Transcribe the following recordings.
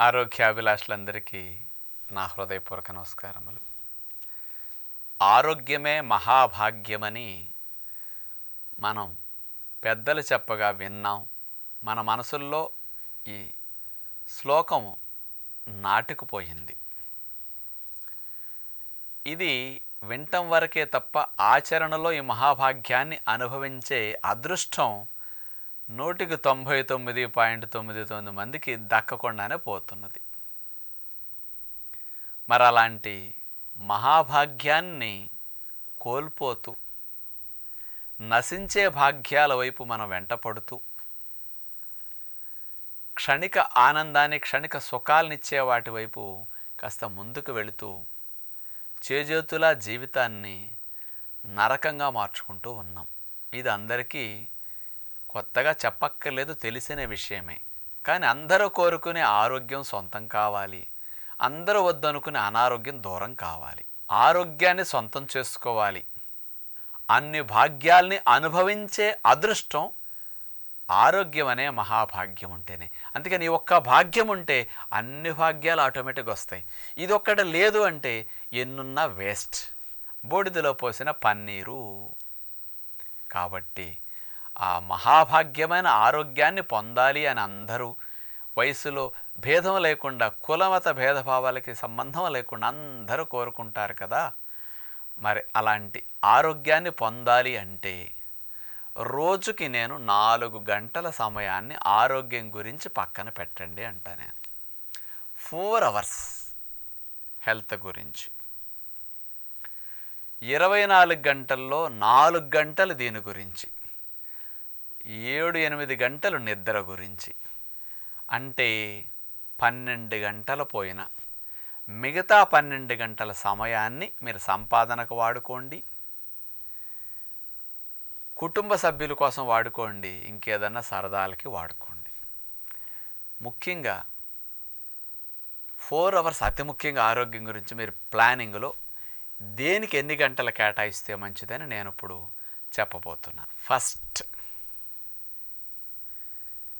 ఆరోగ్యాభిలాషులందరికీ నా హృదయపూర్వక నమస్కారములు. ఆరోగ్యమే మహాభాగ్యమని మనం పెద్దలు చెప్పగా విన్నాం. మన మనసుల్లో ఈ శ్లోకం నాటుకుపోయింది. ఇది వింటం వరకే తప్ప ఆచరణలో ఈ మహాభాగ్యాన్ని అనుభవించే అదృష్టం నూటికి తొంభై తొమ్మిది పాయింట్ తొమ్మిది తొమ్మిది మందికి దక్కకుండానే పోతున్నది. మరి అలాంటి మహాభాగ్యాన్ని కోల్పోతూ నశించే భాగ్యాల వైపు మనం వెంటపడుతూ క్షణిక ఆనందాన్ని క్షణిక సుఖాలనిచ్చే వాటి వైపు కాస్త ముందుకు వెళుతూ చేజేతులా జీవితాన్ని నరకంగా మార్చుకుంటూ ఉన్నాం. ఇది అందరికీ కొత్తగా చెప్పక్కర్లేదు తెలిసిన విషయమే. కానీ అందరూ కోరుకునే ఆరోగ్యం సొంతం కావాలి. అందరూ వద్దనుకునే అనారోగ్యం దూరం కావాలి. ఆరోగ్యాన్ని సొంతం చేసుకోవాలి. అన్ని భాగ్యాల్ని అనుభవించే అదృష్టం ఆరోగ్యం అనే మహాభాగ్యం ఉంటేనే. అందుకని ఒక్క భాగ్యం ఉంటే అన్ని భాగ్యాలు ఆటోమేటిక్గా వస్తాయి. ఇది ఒక్కటి లేదు అంటే ఎన్నున్నా వేస్ట్. బూడిదలో పోసిన పన్నీరు. కాబట్టి ఆ మహాభాగ్యమైన ఆరోగ్యాన్ని పొందాలి అని అందరూ వయసులో భేదం లేకుండా కులమత భేదభావాలకి సంబంధం లేకుండా అందరూ కోరుకుంటారు కదా. మరి అలాంటి ఆరోగ్యాన్ని పొందాలి అంటే రోజుకి నేను నాలుగు గంటల సమయాన్ని ఆరోగ్యం గురించి పక్కన పెట్టండి అంట నేను. ఫోర్ అవర్స్ హెల్త్ గురించి. ఇరవై నాలుగు గంటల్లో నాలుగు గంటలు దీని గురించి. ఏడు ఎనిమిది గంటలు నిద్ర గురించి. అంటే పన్నెండు గంటలు పోయిన. మిగతా పన్నెండు గంటల సమయాన్ని మీరు సంపాదనకు వాడుకోండి. కుటుంబ సభ్యుల కోసం వాడుకోండి ఇంకేదన్నా సరదాలకి వాడుకోండి. ముఖ్యంగా ఫోర్ అవర్స్ అతి ముఖ్యంగా ఆరోగ్యం గురించి మీరు ప్లానింగ్లో దేనికి ఎన్ని గంటలు కేటాయిస్తే మంచిదని నేను ఇప్పుడు చెప్పబోతున్నాను ఫస్ట్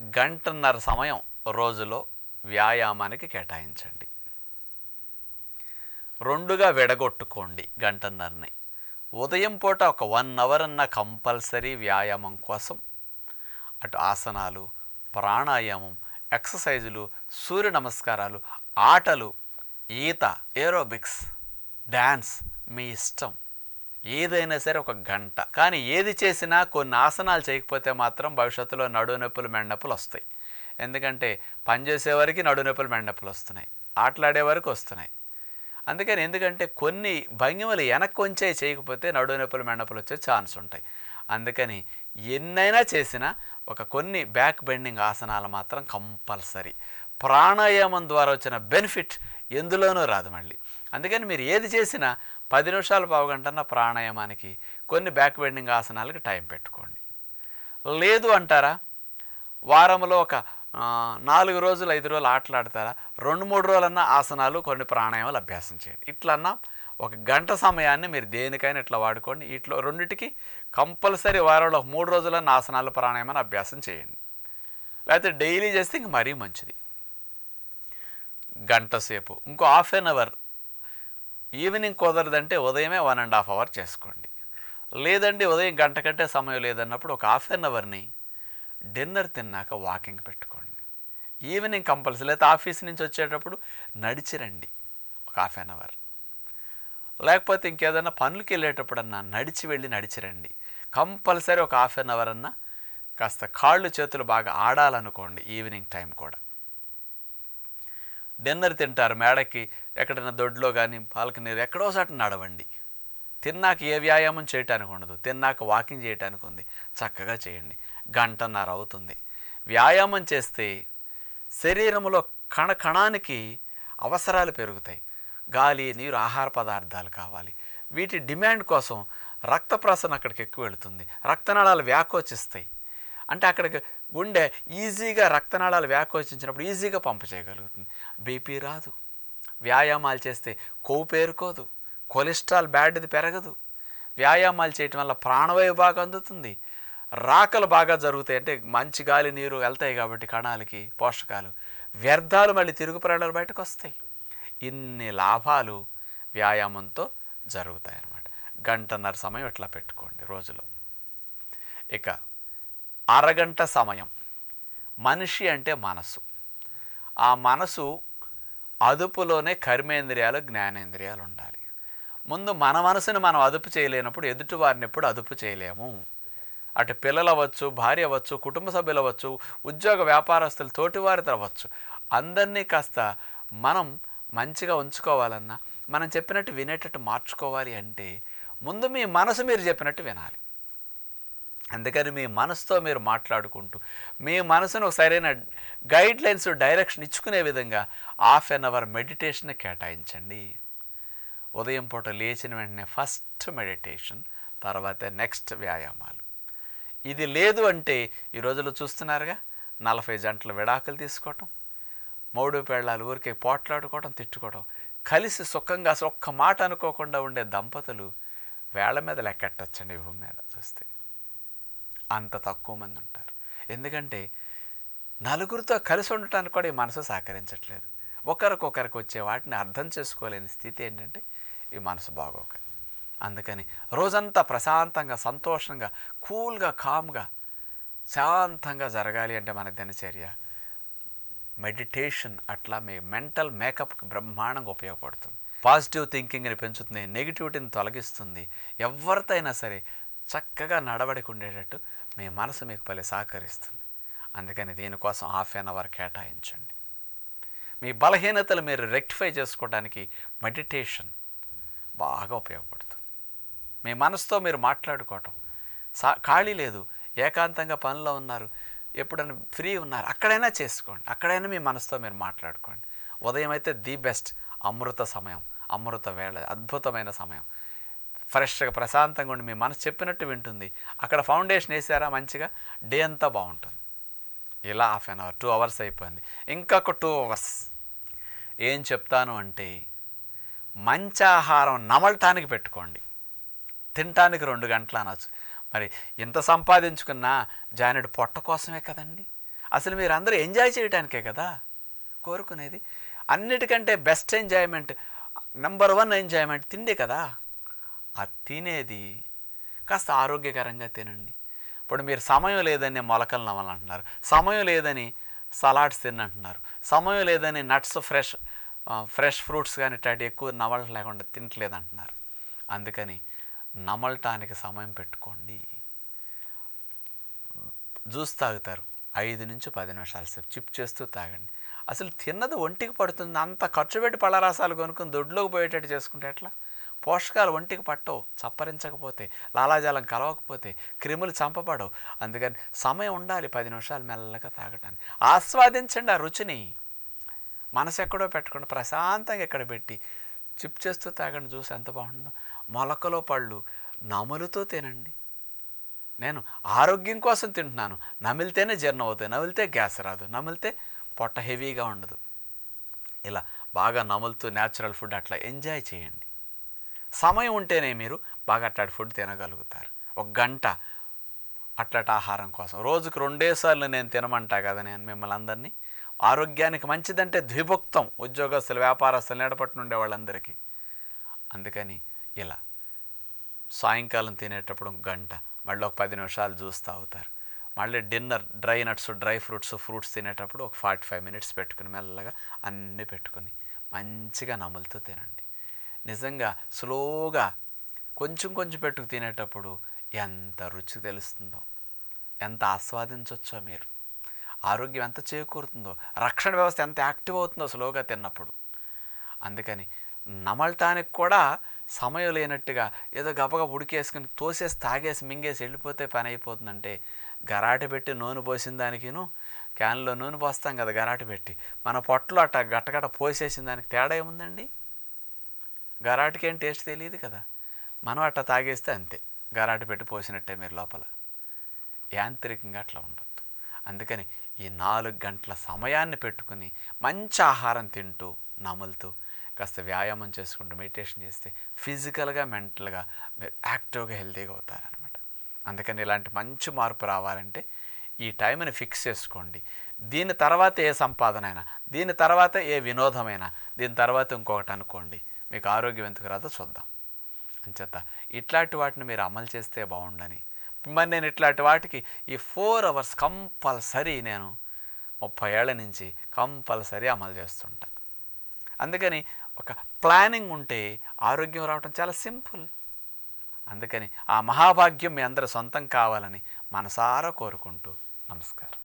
గంటన్నర సమయం రోజులో వ్యాయామానికి కేటాయించండి. రెండుగా విడగొట్టుకోండి గంటన్నరని. ఉదయం పూట ఒక వన్ అవర్ అన్న కంపల్సరీ వ్యాయామం కోసం అటు ఆసనాలు ప్రాణాయామం ఎక్సర్సైజులు సూర్య నమస్కారాలు ఆటలు ఈత ఏరోబిక్స్ డ్యాన్స్ మీ ఇష్టం. ఏదైనా సరే ఒక గంట. కానీ ఏది చేసినా కొన్ని ఆసనాలు చేయకపోతే మాత్రం భవిష్యత్తులో నడునొప్పులు మెండప్పులు వస్తాయి. ఎందుకంటే పనిచేసే వరకు నడు మెండప్పులు వస్తున్నాయి. ఆటలాడే వరకు వస్తున్నాయి. అందుకని ఎందుకంటే కొన్ని భంగిమలు వెనక్కి వంచే చేయకపోతే నడునొప్పులు మెండప్పులు వచ్చే ఛాన్స్ ఉంటాయి. అందుకని ఎన్నైనా చేసినా ఒక కొన్ని బ్యాక్ బెండింగ్ ఆసనాలు మాత్రం కంపల్సరీ. ప్రాణాయామం ద్వారా వచ్చిన బెనిఫిట్ ఎందులోనూ రాదు మళ్ళీ. అందుకని మీరు ఏది చేసినా పది నిమిషాలు పావుగంటన్న ప్రాణాయామానికి కొన్ని బ్యాక్ బెండింగ్ ఆసనాలకి టైం పెట్టుకోండి. లేదు అంటారా? వారంలో ఒక నాలుగు రోజులు ఐదు రోజులు ఆటలాడతారా? రెండు మూడు రోజులన్నా ఆసనాలు కొన్ని ప్రాణాయామాలు అభ్యాసం చేయండి. ఇట్లన్నా ఒక గంట సమయాన్ని మీరు దేనికైనా ఇట్లా వాడుకోండి. ఇట్లా రెండింటికి కంపల్సరీ వారంలో మూడు రోజులన్న ఆసనాలు ప్రాణాయామాన్ని అభ్యాసం చేయండి. లేకపోతే డైలీ చేస్తే ఇంక మరీ మంచిది. గంట సేపు ఇంకో హాఫ్ అన్ అవర్. ఈవినింగ్ కుదరదంటే ఉదయమే వన్ అండ్ హాఫ్ అవర్ చేసుకోండి. లేదండి ఉదయం గంట కంటే సమయం లేదన్నప్పుడు ఒక హాఫ్ అన్ అవర్ని డిన్నర్ తిన్నాక వాకింగ్ పెట్టుకోండి. ఈవినింగ్ కంపల్సరీ లేకపోతే ఆఫీస్ నుంచి వచ్చేటప్పుడు నడిచి రండి ఒక హాఫ్ అన్ అవర్. లేకపోతే ఇంకేదైనా పనులకి వెళ్ళేటప్పుడన్నా నడిచి వెళ్ళి నడిచి రండి. కంపల్సరీ ఒక హాఫ్ అన్ అవర్ అన్నా కాస్త కాళ్ళు చేతులు బాగా ఆడాలనుకోండి ఈవినింగ్ టైం కూడా. డిన్నర్ తింటారు మేడకి ఎక్కడైనా దొడ్లో కానీ బాల్కనీ ఎక్కడో చోట నడవండి. తిన్నాక ఏ వ్యాయామం చేయటానికి ఉండదు. తిన్నాక వాకింగ్ చేయటానికి ఉంది. చక్కగా చేయండి. గంటన్నర అవుతుంది. వ్యాయామం చేస్తే శరీరంలో కణ కణానికి అవసరాలు పెరుగుతాయి. గాలి నీరు ఆహార పదార్థాలు కావాలి. వీటి డిమాండ్ కోసం రక్త ప్రసరణ అక్కడికి ఎక్కువ వెళుతుంది. రక్తనాళాలు వ్యాకోచిస్తాయి. అంటే అక్కడికి గుండె ఈజీగా రక్తనాళాలు వ్యాకోచించినప్పుడు ఈజీగా పంపు చేయగలుగుతుంది. బీపీ రాదు. వ్యాయామాలు చేస్తే కొవ్వు పేరుకోదు. కొలెస్ట్రాల్ బ్యాడ్ది పెరగదు. వ్యాయామాలు చేయటం వల్ల ప్రాణవాయువు బాగా అందుతుంది. రాకలు బాగా జరుగుతాయి అంటే మంచి గాలి నీరు వెళ్తాయి కాబట్టి కణాలకి పోషకాలు వ్యర్థాలు మళ్ళీ తిరుగు ప్రయాణాలు బయటకు వస్తాయి. ఇన్ని లాభాలు వ్యాయామంతో జరుగుతాయి అన్నమాట గంటన్నర సమయం ఇట్లా పెట్టుకోండి రోజులో. ఇక అరగంట సమయం. మనిషి అంటే మనసు ఆ మనసు అదుపులోనే కర్మేంద్రియాలు జ్ఞానేంద్రియాలు ఉండాలి. ముందు మన మనసుని మనం అదుపు చేయలేనప్పుడు ఎదుటి వారిని ఎప్పుడు అదుపు చేయలేము. అటు పిల్లలు అవ్వచ్చు భార్య అవ్వచ్చు కుటుంబ సభ్యులు అవ్వచ్చు ఉద్యోగ వ్యాపారస్తులు తోటివారితో అవ్వచ్చు అందరినీ కాస్త మనం మంచిగా ఉంచుకోవాలన్నా మనం చెప్పినట్టు వినేటట్టు మార్చుకోవాలి అంటే ముందు మీ మనసు మీరు చెప్పినట్టు వినాలి. అందుకని మీ మనసుతో మీరు మాట్లాడుకుంటూ మీ మనసును ఒక సరైన గైడ్లైన్స్ డైరెక్షన్ ఇచ్చుకునే విధంగా హాఫ్ అన్ అవర్ మెడిటేషన్ కేటాయించండి. ఉదయం పూట లేచిన వెంటనే ఫస్ట్ మెడిటేషన్ తర్వాత నెక్స్ట్ వ్యాయామాలు. ఇది లేదు అంటే ఈ రోజుల్లో చూస్తున్నారుగా నలభై జంటల విడాకులు తీసుకోవటం మూడు పేళ్ళాలు ఊరికే పోట్లాడుకోవడం తిట్టుకోవడం కలిసి సుఖంగా అసలు ఒక్క మాట అనుకోకుండా ఉండే దంపతులు వేళ్ళ మీద లెక్కెట్టచ్చండి భూమి మీద చూస్తే. అంత తక్కువ మంది ఉంటారు. ఎందుకంటే నలుగురితో కలిసి ఉండటానికి కూడా ఈ మనసు సహకరించట్లేదు. ఒకరికొకరికి వచ్చే వాటిని అర్థం చేసుకోలేని స్థితి ఏంటంటే ఈ మనసు బాగోక. అందుకని రోజంతా ప్రశాంతంగా సంతోషంగా కూల్గా కామ్గా శాంతంగా జరగాలి అంటే మన దినచర్య మెడిటేషన్ అట్లా మీ మెంటల్ మేకప్కి బ్రహ్మాండంగా ఉపయోగపడుతుంది. పాజిటివ్ థింకింగ్ని పెంచుతుంది నెగిటివిటీని తొలగిస్తుంది. ఎవరితో అయినా సరే చక్కగా నడవడికి ఉండేటట్టు మీ మనసు మీకు పలి సహకరిస్తుంది. అందుకని దీనికోసం హాఫ్ అన్ అవర్ కేటాయించండి. మీ బలహీనతలు మీరు రెక్టిఫై చేసుకోవడానికి మెడిటేషన్ బాగా ఉపయోగపడుతుంది. మీ మనసుతో మీరు మాట్లాడుకోవటం. సా ఖాళీ లేదు ఏకాంతంగా పనిలో ఉన్నారు ఎప్పుడైనా ఫ్రీ ఉన్నారు అక్కడైనా చేసుకోండి. అక్కడైనా మీ మనసుతో మీరు మాట్లాడుకోండి. ఉదయం అయితే ది బెస్ట్ అమృత సమయం అమృత వేళ అద్భుతమైన సమయం. ఫ్రెష్గా ప్రశాంతంగా ఉండి మీ మనసు చెప్పినట్టు వింటుంది. అక్కడ ఫౌండేషన్ వేసారా మంచిగా? డే అంతా బాగుంటుంది. ఇలా half an hour two hours అయిపోయింది. ఇంకొక టూ అవర్స్. ఏం చెప్తాను అంటే మంచి ఆహారం నమలటానికి పెట్టుకోండి. తినటానికి రెండు గంటలు అనొచ్చు. మరి ఇంత సంపాదించుకున్నా జానెడు పొట్ట కోసమే కదండి? అసలు మీరు అందరూ ఎంజాయ్ చేయడానికే కదా? కోరుకునేది. అన్నిటికంటే best enjoyment number one enjoyment తిండే కదా? ఆ తినేది కాస్త ఆరోగ్యకరంగా తినండి. ఇప్పుడు మీరు సమయం లేదని మొలకలు నవ్వాలంటున్నారు సమయం లేదని సలాడ్స్ తిన్నంటున్నారు సమయం లేదని నట్స్ ఫ్రెష్ ఫ్రెష్ ఫ్రూట్స్ కానీ ఇట్లాంటి ఎక్కువ నవల లేకుండా తినట్లేదంటున్నారు. అందుకని నమలటానికి సమయం పెట్టుకోండి. జ్యూస్ తాగుతారు. ఐదు నుంచి పది నిమిషాలు సేపు చిప్ చేస్తూ తాగండి. అసలు తిన్నది ఒంటికి పడుతుంది. అంత ఖర్చు పెట్టి పళ్ళరసాలు కొనుక్కొని దొడ్లోకి పోయేటట్టు చేసుకుంటే ఎట్లా? పోషకాలు ఒంటికి పట్టవు చప్పరించకపోతే లాలాజలం కలవకపోతే క్రిములు చంపబడవు. అందుకని సమయం ఉండాలి పది నిమిషాలు మెల్లగా తాగటానికి. ఆస్వాదించండి ఆ రుచిని. మనసు ఎక్కడో పెట్టకుండా ప్రశాంతంగా ఇక్కడ పెట్టి చిప్ చేస్తూ తాగండి చూసి ఎంత బాగుంటుందో. మొలకలో పళ్ళు నములుతో తినండి. నేను ఆరోగ్యం కోసం తింటున్నాను. నమిలితేనే జీర్ణం అవుతాయి నమిలితే గ్యాస్ రాదు నమిలితే పొట్ట హెవీగా ఉండదు. ఇలా బాగా నములుతూ న్యాచురల్ ఫుడ్ అట్లా ఎంజాయ్ చేయండి. సమయం ఉంటేనే మీరు బాగా అట్లాంటి ఫుడ్ తినగలుగుతారు. ఒక గంట అట్లాంటి ఆహారం కోసం. రోజుకు రెండేసార్లు నేను తినమంటా కదా నేను మిమ్మల్ని అందరినీ. ఆరోగ్యానికి మంచిదంటే ద్విభుక్తం ఉద్యోగస్తులు వ్యాపారస్తులు నేడపట్టు ఉండే వాళ్ళందరికీ. అందుకని ఇలా సాయంకాలం తినేటప్పుడు ఒక గంట మళ్ళీ ఒక పది నిమిషాలు జ్యూస్ తాగుతారు. మళ్ళీ dinner dry nuts dry fruits fruits తినేటప్పుడు ఒక ఫార్టీ ఫైవ్ మినిట్స్ పెట్టుకుని మెల్లగా అన్నీ పెట్టుకుని మంచిగా నములుతూ తినండి. నిజంగా స్లోగా కొంచెం కొంచెం పెట్టుకు తినేటప్పుడు ఎంత రుచి తెలుస్తుందో ఎంత ఆస్వాదించవచ్చో మీరు. ఆరోగ్యం ఎంత చేకూరుతుందో రక్షణ వ్యవస్థ ఎంత యాక్టివ్ అవుతుందో స్లోగా తిన్నప్పుడు. అందుకని నమలటానికి కూడా సమయం లేనట్టుగా ఏదో గబగబ ఉడికేసుకుని తోసేసి తాగేసి మింగేసి వెళ్ళిపోతే పని అయిపోతుందంటే గరాటి పెట్టి నూనె పోసిన దానికిను క్యాన్లో నూనె పోస్తాం కదా గరాటి పెట్టి మన పొట్టలో అట్ట గట్టగట్ట పోసేసిన దానికి తేడా ఏముందండి? గరాటికి ఏం టేస్ట్ తెలియదు కదా. మనం అట్లా తాగేస్తే అంతే. గరాట పెట్టి పోసినట్టే మీరు లోపల. యాంత్రికంగా అట్లా ఉండొద్దు. అందుకని ఈ నాలుగు గంటల సమయాన్ని పెట్టుకుని మంచి ఆహారం తింటూ నములుతూ కాస్త వ్యాయామం చేసుకుంటూ మెడిటేషన్ చేస్తే ఫిజికల్గా మెంటల్గా మీరు యాక్టివ్గా హెల్తీగా అవుతారనమాట అందుకని ఇలాంటి మంచి మార్పు రావాలంటే ఈ టైంని ఫిక్స్ చేసుకోండి. దీని తర్వాత ఏ సంపాదన అయినా దీని తర్వాత ఏ వినోదమైనా దీని తర్వాత ఇంకొకటి అనుకోండి. మీకు ఆరోగ్యం ఎందుకు రాదో చూద్దాం. అంచేత ఇట్లాంటి వాటిని మీరు అమలు చేస్తే బాగుండని. మరి నేను ఇట్లాంటి వాటికి ఈ ఫోర్ అవర్స్ కంపల్సరీ నేను ముప్పై ఏళ్ళ నుంచి కంపల్సరీ అమలు చేస్తుంటా. అందుకని ఒక ప్లానింగ్ ఉంటే ఆరోగ్యం రావటం చాలా సింపుల్. అందుకని ఆ మహాభాగ్యం మీ అందరి సొంతం కావాలని మనసారా కోరుకుంటూ నమస్కారం.